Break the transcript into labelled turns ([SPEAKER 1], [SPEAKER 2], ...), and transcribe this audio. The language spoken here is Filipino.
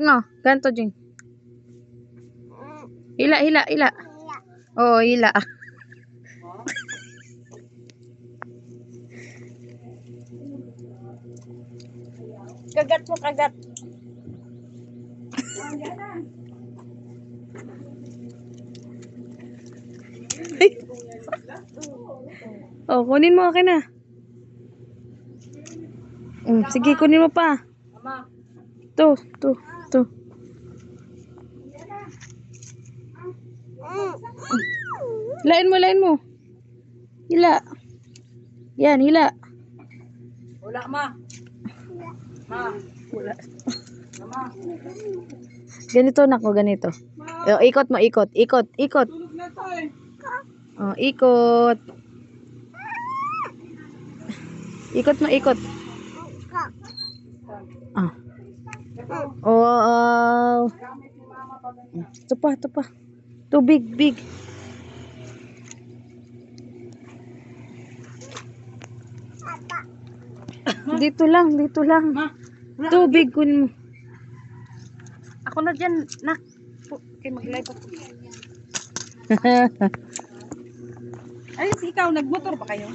[SPEAKER 1] Nga, ganito Jing. Hila, hila, hila. Oo, hila.
[SPEAKER 2] Kagat mo, kagat.
[SPEAKER 1] Oh, kunin mo akin na. Mm, sige, kunin mo pa.
[SPEAKER 2] Mama.
[SPEAKER 1] To, to, to. Hilain mo, hilain mo. Hila. Yan, hila.
[SPEAKER 2] Wala, ma. Ma.
[SPEAKER 1] Wala.
[SPEAKER 2] Mama.
[SPEAKER 1] Ganito na ko, ganito. Oh, ikot mo, ikot, ikot, ikot.
[SPEAKER 2] Tulog na tayo.
[SPEAKER 1] Oh, ikot. Ikot mo, ikot. Ah. Wow. Ito pa, ito pa. Ito, big, big. Dito lang, dito lang.
[SPEAKER 2] Ma.
[SPEAKER 1] Tubig kun mo.
[SPEAKER 2] Ako na dyan, nak. Okay, mag-live ako. Ay, ikaw, nagmotor ba kayo?